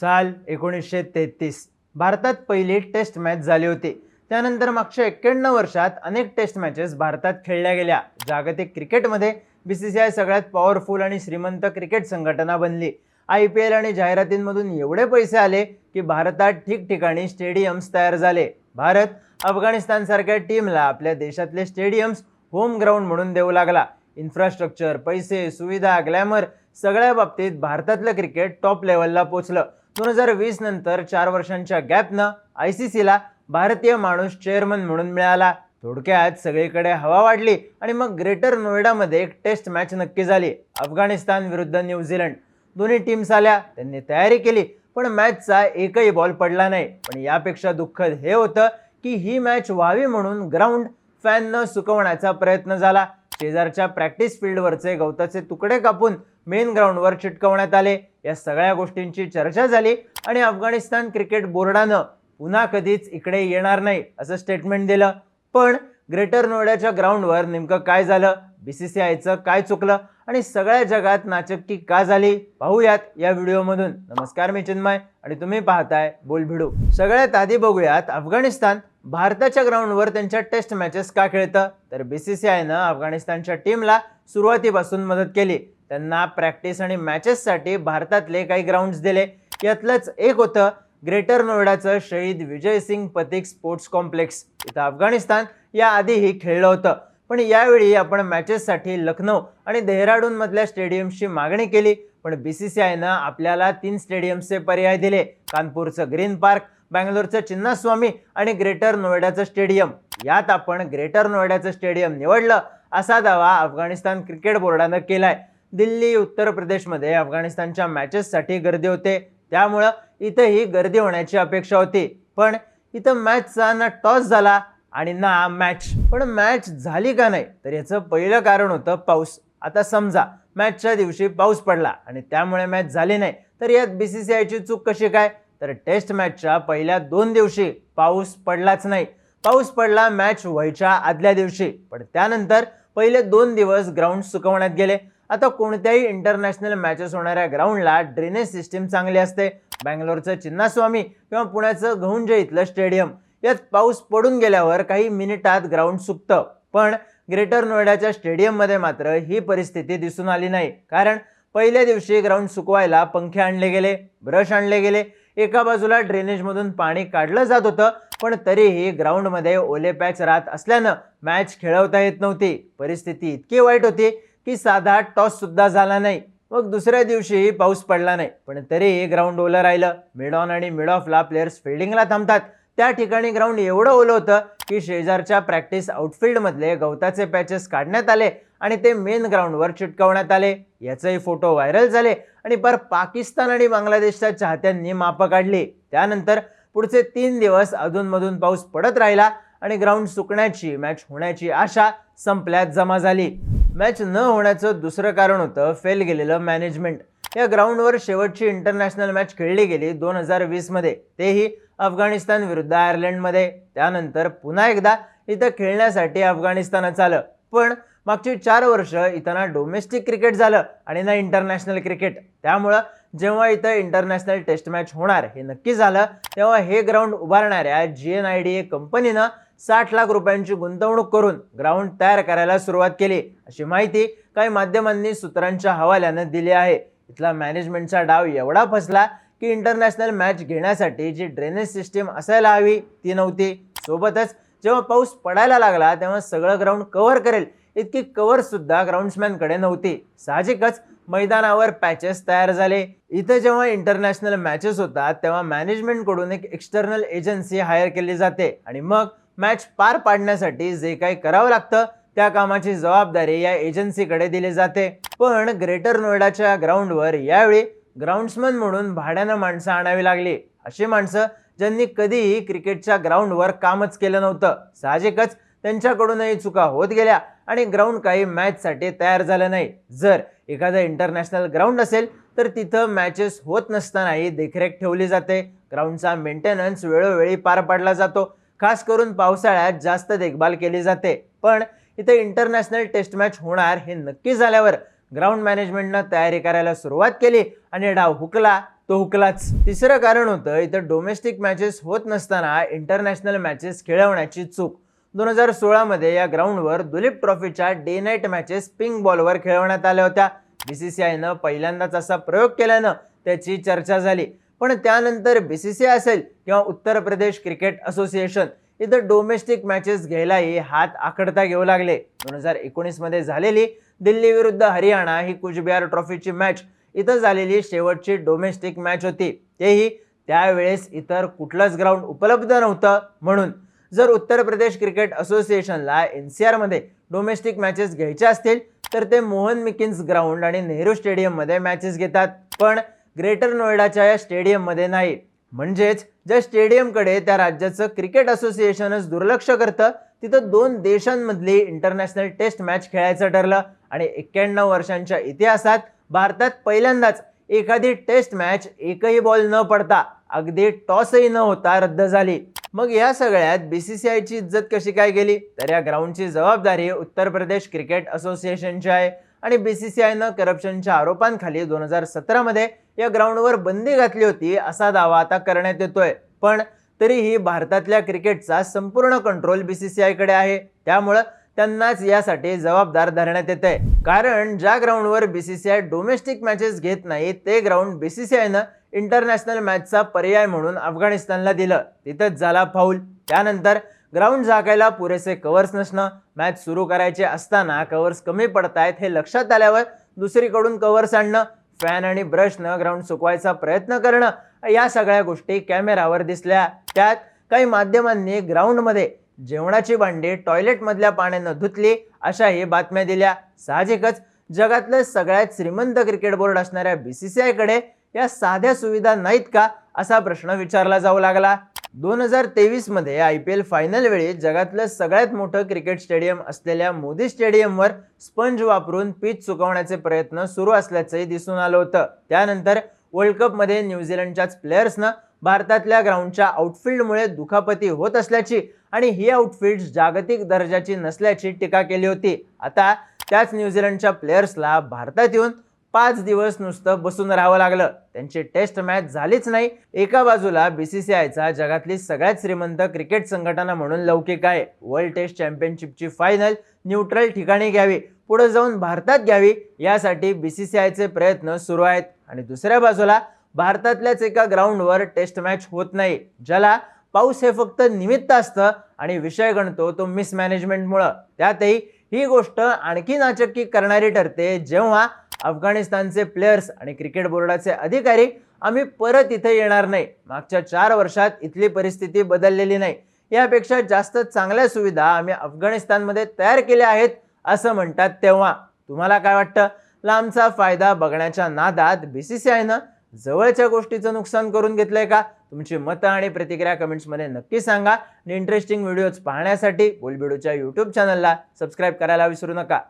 साल एकोणीसशे तेहतीस. भारतात पहिली टेस्ट मॅच झाली होती. त्यानंतर मागच्या एक्क्याण्णव वर्षात अनेक टेस्ट मॅचेस भारतात खेळल्या गेल्या. जागतिक क्रिकेटमध्ये बी सी सी आय सगळ्यात पॉवरफुल आणि श्रीमंत क्रिकेट संघटना बनली. आय पी एल आणि जाहिरातींमधून एवढे पैसे आले की भारतात ठिकठिकाणी स्टेडियम्स तयार झाले. भारत अफगाणिस्तानसारख्या टीमला आपल्या देशातले स्टेडियम्स होम ग्राउंड म्हणून देऊ लागला. इन्फ्रास्ट्रक्चर पैसे सुविधा ग्लॅमर सगळ्या बाबतीत भारतातलं क्रिकेट टॉप लेवलला पोचलं. दोन हजार वीस नंतर चार वर्षांच्या गॅपनं आय सी सीला भारतीय माणूस चेअरमन म्हणून मिळाला. थोडक्यात सगळीकडे हवा वाढली आणि मग ग्रेटर नोएडामध्ये एक टेस्ट मॅच नक्की झाली. अफगाणिस्तान विरुद्ध न्यूझीलंड दोन्ही टीम्स आल्या त्यांनी तयारी केली पण मॅचचा एकही बॉल पडला नाही. पण यापेक्षा दुःखद हे होतं की ही मॅच व्हावी म्हणून ग्राउंड फॅननं सुकवण्याचा प्रयत्न झाला. शेजारच्या प्रॅक्टिस फील्डवरचे गवताचे तुकडे कापून मेन ग्राउंडवर चिटकवण्यात आले. या सगळ्या गोष्टींची चर्चा झाली आणि अफगाणिस्तान क्रिकेट बोर्डानं पुन्हा कधीच इकडे येणार नाही असं स्टेटमेंट दिलं. पण ग्रेटर नोएडाच्या ग्राउंडवर नेमकं काय झालं? बी सी सी आयचं काय चुकलं? आणि सगळ्या जगात नाचक्की का झाली? पाहूयात या व्हिडिओमधून. नमस्कार मी चिन्मय आणि तुम्ही पाहताय बोल भिडू सगळ्यात आधी बघूयात अफगाणिस्तान भारताच्या ग्राउंडवर त्यांच्या टेस्ट मॅचेस का खेळतं? तर बी सी सी आयनं अफगाणिस्तानच्या टीमला सुरुवातीपासून मदत केली. त्यांना प्रॅक्टिस आणि मॅचेससाठी भारतातले काही ग्राउंड्स दिले. यातलंच एक होतं ग्रेटर नोएडाचं शहीद विजय सिंग पथिक स्पोर्ट्स कॉम्प्लेक्स इथं अफगाणिस्तान. याआधीही खेळलं होतं. पण यावेळी आपण मॅचेससाठी लखनौ आणि देहराडूनमधल्या स्टेडियमची मागणी केली. पण बी सी सी आयनं आपल्याला तीन स्टेडियम्सचे पर्याय दिले. कानपूरचं ग्रीन पार्क बँगलोरचं चिन्नास्वामी आणि ग्रेटर नोएडाचं स्टेडियम यात आपण ग्रेटर नोएडाचं स्टेडियम निवडलं. असा दावा अफगाणिस्तान क्रिकेट बोर्डानं केलाय. दिल्ली उत्तर प्रदेशमध्ये अफगाणिस्तानच्या मॅचेससाठी गर्दी होते. त्यामुळं इथंही गर्दी होण्याची अपेक्षा होती. पण इथं मॅचचा ना टॉस झाला आणि ना मॅच पण मॅच झाली का नाही? तर याचं पहिलं कारण होतं पाऊस. आता समजा मॅचच्या दिवशी पाऊस पडला आणि त्यामुळे मॅच झाली नाही. तर यात बी सी सी आयची चूक कशी काय? तर टेस्ट मॅचच्या पहिल्या दोन दिवशी पाऊस पडलाच नाही. पाऊस पडला मॅच व्हायच्या आदल्या दिवशी. पण त्यानंतर पहिले दोन दिवस ग्राउंड सुकवण्यात गेले. आता कोणत्याही इंटरनॅशनल मॅचेस होणाऱ्या ग्राउंडला ड्रेनेज सिस्टीम चांगली असते. बँगलोरचं चिन्नास्वामी किंवा पुण्याचं गहुंजे इथलं स्टेडियम यात पाऊस पडून गेल्यावर काही मिनिटात ग्राउंड सुकतं. पण ग्रेटर नोएडाच्या स्टेडियममध्ये मात्र ही परिस्थिती दिसून आली नाही. कारण पहिल्या दिवशी ग्राउंड सुकवायला पंखे आणले गेले ब्रश आणले गेले. एका बाजूला ड्रेनेजमधून पाणी काढलं जात होतं पण तरीही ग्राउंडमध्ये ओले पॅच राहत असल्यानं मॅच खेळवता येत नव्हती. परिस्थिती इतकी वाईट होती की साधा टॉस सुद्धा झाला नाही. मग दुसऱ्या दिवशीही पाऊस पडला नाही. पण तरीही ग्राउंड ओलं राहिलं. मिड ऑन आणि मिड ऑफला प्लेयर्स फिल्डिंगला थांबतात. त्या ठिकाणी ग्राउंड एवढं ओलं होतं की शेजारच्या प्रॅक्टिस आउटफील्डमधले गवताचे पॅचेस काढण्यात आले आणि ते मेन ग्राउंडवर चिटकवण्यात आले. याचेही फोटो व्हायरल झाले आणि पर पाकिस्तान आणि बांगलादेशच्या चाहत्यांनी मापं काढली. त्यानंतर पुढचे तीन दिवस अधूनमधून पाऊस पडत राहिला आणि ग्राउंड सुकण्याची मॅच होण्याची आशा संपल्यात जमा झाली. मॅच न होण्याचं दुसरं कारण होतं फेल गेलेलं मॅनेजमेंट या ग्राउंडवर शेवटची इंटरनॅशनल मॅच खेळली गेली दोन हजार वीसमध्ये. तेही अफगाणिस्तान विरुद्ध आयर्लंडमध्ये. त्यानंतर पुन्हा एकदा इथं खेळण्यासाठी अफगाणिस्तानात आलं. पण मागची चार वर्ष इथं ना डोमेस्टिक क्रिकेट झालं आणि ना इंटरनॅशनल क्रिकेट त्यामुळं जेव्हा इथं इंटरनॅशनल टेस्ट मॅच होणार हे नक्की झालं तेव्हा हे ground उभारणाऱ्या G N I D A कंपनीनं साठ लाख रुपयांची गुंतवणूक करून ग्राउंड तयार करायला सुरुवात केली. अशी माहिती काही माध्यमांनी सूत्रांच्या हवाल्यानं दिली आहे. इथला मॅनेजमेंटचा डाव एवढा फसला की इंटरनॅशनल मॅच घेण्यासाठी जी ड्रेनेज सिस्टीम असायला हवी ती नव्हती. सोबतच जेव्हा पाऊस पडायला लागला तेव्हा सगळं ग्राउंड कव्हर करेल. इतकी कव्हर सुद्धा ग्राउंड्समॅनकडे नव्हती. साहजिकच मैदानावर पॅचेस तयार झाले. इथं जेव्हा इंटरनॅशनल मॅचेस होतात तेव्हा मॅनेजमेंटकडून एक एक्सटर्नल एजन्सी हायर केली जाते. आणि मग मॅच पार पाडण्यासाठी जे काही करावं लागतं त्या कामाची जबाबदारी या एजन्सीकडे दिली जाते. पण ग्रेटर नोएडाच्या ग्राउंडवर यावेळी ग्राउंड्समन म्हणून भाड्यानं माणसं आणावी लागली. अशी माणसं ज्यांनी कधीही क्रिकेटच्या ग्राउंडवर कामच केलं नव्हतं. साहजिकच त्यांच्याकडूनही चुका होत गेल्या आणि ग्राउंड काही मॅचसाठी तयार झालं नाही. जर एखादं इंटरनॅशनल ग्राउंड असेल तर तिथं मॅचेस होत नसतानाही देखरेख ठेवली जाते. ग्राउंडचा मेंटेनन्स वेळोवेळी पार पाडला जातो. खास करून पावसाळ्यात जास्त देखभाल केली जाते. पण इथे इंटरनॅशनल टेस्ट मॅच होणार हे नक्की झाल्यावर ग्राउंड मॅनेजमेंटनं तयारी करायला सुरुवात केली आणि डाव हुकला तो हुकलाच. तिसरं कारण होतं इथं डोमेस्टिक मॅचेस होत नसताना इंटरनॅशनल मॅचेस खेळवण्याची चूक. दोन हजार सोळामध्ये या ग्राउंडवर दुलीप ट्रॉफीच्या डे नाईट मॅचेस पिंक बॉलवर खेळवण्यात आल्या होत्या. बीसीसीआयनं पहिल्यांदाच असा प्रयोग केल्यानं त्याची चर्चा झाली. पण त्यानंतर बी सी सी असेल किंवा उत्तर प्रदेश क्रिकेट असोसिएशन इथं डोमेस्टिक मॅचेस घ्यायलाही हात आखडता घेऊ लागले. दोन हजार एकोणीसमध्ये झालेली दिल्ली विरुद्ध हरियाणा ही कुचबिहार ट्रॉफीची मॅच इथं झालेली शेवटची डोमेस्टिक मॅच होती. तेही त्यावेळेस इतर कुठलंच ग्राउंड उपलब्ध नव्हतं म्हणून. जर उत्तर प्रदेश क्रिकेट असोसिएशनला एन सी आरमध्ये डोमेस्टिक मॅचेस घ्यायच्या असतील तर ते मोहन मिकिन्स ग्राउंड आणि नेहरू स्टेडियममध्ये मॅचेस घेतात. पण ग्रेटर नोएडाच्या या स्टेडियममध्ये नाही. म्हणजेच ज्या स्टेडियमकडे त्या राज्याचं क्रिकेट असोसिएशनच दुर्लक्ष करतं तिथं दोन देशांमधली इंटरनॅशनल टेस्ट मॅच खेळायचं ठरलं. आणि एक्क्याण्णव वर्षांच्या इतिहासात भारतात पहिल्यांदाच एखादी टेस्ट मॅच एकही बॉल न पडता अगदी टॉसही न होता रद्द झाली. मग या सगळ्यात बी सी सी आयची इज्जत कशी काय गेली? तर या ग्राउंडची जबाबदारी उत्तर प्रदेश क्रिकेट असोसिएशनची आहे. आणि बी सी सी आयनं करप्शनच्या आरोपांखाली दोन हजार सतरामध्ये या ग्राउंडवर बंदी घातली होती असा दावा आता करण्यात येतोय. पण तरीही भारतातल्या क्रिकेटचा संपूर्ण कंट्रोल बी सी सी आयकडे आहे. त्यामुळं त्यांनाच यासाठी जबाबदार धरण्यात येत आहे कारण ज्या ग्राउंडवर B C C I domestic matches घेत नाही ते ग्राउंड बी सी सी आयनं इंटरनॅशनल मॅचचा पर्याय म्हणून अफगाणिस्तानला दिलं. तिथंच झाला फाऊल त्यानंतर ग्राउंड झाकायला पुरेसे कव्हर्स नसणं मॅच सुरू करायचे असताना कव्हर्स कमी पडतायत हे लक्षात आल्यावर दुसरीकडून कव्हर्स आणणं फॅन आणि ब्रशनं ग्राउंड सुकवायचा प्रयत्न करणं या सगळ्या गोष्टी कॅमेरावर दिसल्या. त्यात काही माध्यमांनी ग्राउंडमध्ये जेवणाची भांडी टॉयलेटमधल्या पाण्यानं धुतली अशाही बातम्या दिल्या. साहजिकच जगातलं सगळ्यात श्रीमंत क्रिकेट बोर्ड असणाऱ्या बी सी सी आयकडे या साध्या सुविधा नाहीत का असा प्रश्न विचारला जाऊ लागला. दोन हजार तेवीसमध्ये आय पी एल फायनल वेळी जगातलं सगळ्यात मोठं क्रिकेट स्टेडियम असलेल्या मोदी स्टेडियमवर स्पंज वापरून पिच चुकवण्याचे प्रयत्न सुरू असल्याचंही दिसून आलं होतं. त्यानंतर वर्ल्ड कपमध्ये न्यूझीलंडच्याच प्लेयर्सनं भारतातल्या ग्राउंडच्या आउटफील्डमुळे दुखापती होत असल्याची आणि ही आउटफील्ड जागतिक दर्जाची नसल्याची टीका केली होती. आता त्याच न्यूझीलंडच्या प्लेयर्सला भारतात येऊन पाच दिवस नुसतं बसून राहावं लागलं. त्यांची टेस्ट मॅच झालीच नाही. एका बाजूला बीसीसीआयचा जगातली सगळ्यात श्रीमंत क्रिकेट संघटना म्हणून लौकिक आहे. वर्ल्ड टेस्ट चॅम्पियनशिपची फायनल न्यूट्रल ठिकाणी घ्यावी. पुढे जाऊन भारतात घ्यावी यासाठी बीसीसीआयचे प्रयत्न सुरू आहेत. आणि दुसऱ्या बाजूला भारतातल्याच एका ग्राउंडवर टेस्ट मॅच होत नाही ज्याला पाऊस हे फक्त निमित्त असतं आणि विषय गणतो तो मिसमॅनेजमेंटमुळं त्यातही ही गोष्ट आणखी नाचक्की करणारी ठरते जेव्हा अफगाणिस्तानचे प्लेयर्स आणि क्रिकेट बोर्डाचे अधिकारी आम्ही परत इथे येणार नाही. मागच्या चार वर्षात इथली परिस्थिती बदललेली नाही. यापेक्षा जास्त चांगल्या सुविधा आम्ही अफगाणिस्तानमध्ये तयार केल्या आहेत असं म्हणतात तेव्हा. तुम्हाला काय वाटतं? लांबचा फायदा बघण्याच्या नादात बी सी सी आयनं जवळच्या गोष्टीचं नुकसान करून घेतलंय का? तुमची मतं आणि प्रतिक्रिया कमेंट्समध्ये नक्की सांगा. आणि इंटरेस्टिंग व्हिडिओज पाहण्यासाठी बोलबिडूच्या यूट्यूब चॅनलला सबस्क्राईब करायला विसरू नका.